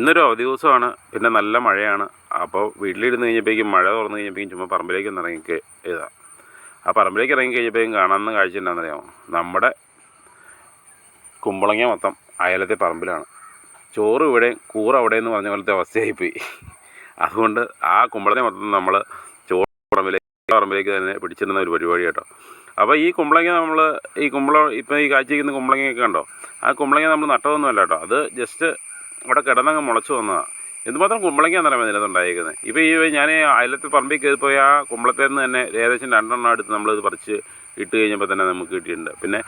ഇന്നൊരു അവധി ദിവസമാണ് പിന്നെ നല്ല മഴയാണ്. അപ്പോൾ വീട്ടിലിരുന്ന് കഴിഞ്ഞപ്പോഴേക്കും മഴ തുറന്നു കഴിഞ്ഞപ്പോഴേക്കും ചുമ്മാ പറമ്പിലേക്ക് ഒന്ന് ഇറങ്ങി ഇതാ. ആ പറമ്പിലേക്ക് ഇറങ്ങി കഴിഞ്ഞപ്പോഴേക്കും കാണാവുന്ന കാഴ്ച എന്താണെന്നറിയാമോ? നമ്മുടെ കുമ്പളങ്ങ മൊത്തം അയലത്തെ പറമ്പിലാണ്. ചോറ് ഇവിടെ കൂറ് അവിടെ എന്ന് പറഞ്ഞ പോലത്തെ അവസ്ഥയായിപ്പോയി. അതുകൊണ്ട് ആ കുമ്പളങ്ങ മൊത്തം നമ്മൾ ചോറ് പറമ്പിലേക്ക് പറമ്പിലേക്ക് തന്നെ പിടിച്ചിരുന്ന ഒരു പരിപാടി കേട്ടോ. അപ്പോൾ ഈ കുമ്പളങ്ങ നമ്മൾ ഈ കുമ്പളം ഇപ്പോൾ ഈ കാഴ്ചയ്ക്കുന്ന കുമ്പളങ്ങയൊക്കെ കണ്ടോ? ആ കുമ്പളങ്ങ നമ്മൾ നട്ടതൊന്നുമല്ല കേട്ടോ. അത് ജസ്റ്റ് അവിടെ കിടന്നങ്ങ് മുളച്ചു വന്നതാണ് എന്തുമാത്രം കുമ്പളങ്ങയാണെന്ന് നിറമേ നിലത്തുണ്ടായിരിക്കുന്നത് ഇപ്പോൾ ഈ ഞാൻ അയലത്തെ പറമ്പിൽ കയറിപ്പോയി ആ കുമ്പളത്തിൽ നിന്ന് തന്നെ ഏകദേശം രണ്ടെണ്ണം എടുത്ത് നമ്മളിത് പറിച്ച് ഇട്ട് കഴിഞ്ഞപ്പോൾ തന്നെ നമുക്ക് കിട്ടിയിട്ടുണ്ട്. പിന്നെ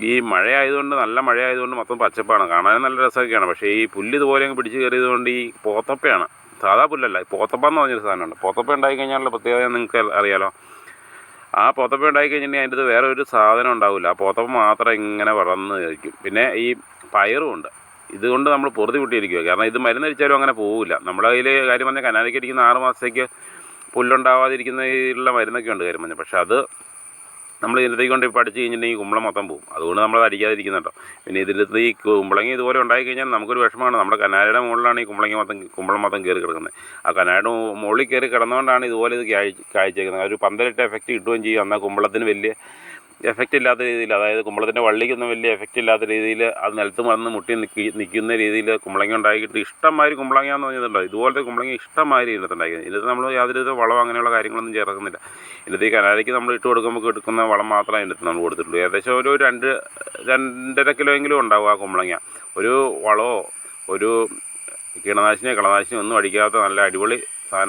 ഈ മഴയായതുകൊണ്ട് നല്ല മഴയായതുകൊണ്ട് മൊത്തം പച്ചപ്പാണ്. കാണാനും നല്ല രസമൊക്കെയാണ്. പക്ഷേ ഈ പുല്ല് ഇതുപോലെ അങ്ങ് പിടിച്ച് കയറിയതുകൊണ്ട് ഈ പോത്തപ്പയാണ്. സാധാ പുല്ലല്ല പോത്തപ്പ എന്ന് പറഞ്ഞൊരു സാധനമുണ്ട്. പോത്തപ്പ ഉണ്ടായി കഴിഞ്ഞാലുള്ള പ്രത്യേകത നിങ്ങൾക്ക് അറിയാലോ. ആ പോത്തപ്പ ഉണ്ടായി കഴിഞ്ഞിട്ടുണ്ടെങ്കിൽ അതിന്റെ വേറെ ഒരു സാധനം ഉണ്ടാവില്ല. ആ പോത്തപ്പ മാത്രം ഇങ്ങനെ വളർന്ന് കഴിക്കും. പിന്നെ ഈ പയറും ഉണ്ട്. ഇതുകൊണ്ട് നമ്മൾ പൊറുതി വിട്ടിരിക്കുക കാരണം ഇത് മരുന്നടിച്ചാലും അങ്ങനെ പോവില്ല നമ്മുടെ കയ്യിൽ കാര്യം പറഞ്ഞാൽ കനാലിക്ക് അടിക്കുന്ന ആറ് മാസത്തേക്ക് പുല്ലുണ്ടാവാതിരിക്കുന്നതിലുള്ള മരുന്നൊക്കെ ഉണ്ട് കാര്യം പറഞ്ഞാൽ പക്ഷേ അത് നമ്മൾ ഇതിനകത്തേക്ക് കൊണ്ട് അടിച്ച് കഴിഞ്ഞിട്ടുണ്ടെങ്കിൽ കുമ്പളം മൊത്തം പോകും അതുകൊണ്ട് നമ്മൾ അടിക്കാതിരിക്കുന്നുണ്ടോ പിന്നെ ഇതിനകത്ത് ഈ കുമ്പളങ്ങി ഇതുപോലെ ഉണ്ടായി കഴിഞ്ഞാൽ നമുക്കൊരു വിഷമമാണ്. നമ്മുടെ കനാലയുടെ മുകളിലാണ് ഈ കുമ്പളങ്ങി മൊത്തം കുമ്പളം മൊത്തം കയറി കിടക്കുന്നത്. ആ കനാലയുടെ മുകളിൽ കയറി കിടന്നുകൊണ്ടാണ് ഇതുപോലെ ഇത് കാഴ്ച കാഴ്ചവെക്കുന്നത് ഒരു പന്തലിട്ട് എഫക്റ്റ് കിട്ടുകയും ചെയ്യും. എന്നാൽ കുമ്പളത്തിന് വലിയ എഫക്റ്റ് ഇല്ലാത്ത രീതിയിൽ അതായത് കുമ്പളത്തിന്റെ വള്ളിക്കൊന്നും വലിയ എഫക്റ്റ് ഇല്ലാത്ത രീതിയിൽ അത് നിലത്ത് മറന്ന് മുട്ടി നിൽക്കി നിൽക്കുന്ന രീതിയിൽ കുമ്പളങ്ങ ഉണ്ടാക്കിയിട്ട് ഇഷ്ടംമാതിരി കുമ്പളങ്ങ എന്ന് പറഞ്ഞിട്ടുണ്ട് ഇതുപോലത്തെ കുമ്പളങ്ങ ഇഷ്ടംമാതിരി ഇതിനകത്ത് ഉണ്ടാക്കുന്നത് ഇതിനകത്ത് നമ്മൾ യാതൊരു വളം അങ്ങനെയുള്ള കാര്യങ്ങളൊന്നും ചേർക്കുന്നില്ല. ഇതിനകത്ത് ഈ കനാലിക്ക് നമ്മൾ ഇട്ട് കൊടുക്കുമ്പോൾ എടുക്കുന്ന വളം മാത്രമേ ഇതിനകത്ത് നമ്മൾ കൊടുത്തിട്ടുള്ളൂ. ഏകദേശം ഒരു രണ്ട് രണ്ടര കിലോ എങ്കിലും ഉണ്ടാവും ആ കുമ്പളങ്ങ. ഒരു വളമോ ഒരു കീടനാശിനിയോ കളനാശിനിയോ ഒന്നും അടിക്കാത്ത നല്ല അടിപൊളി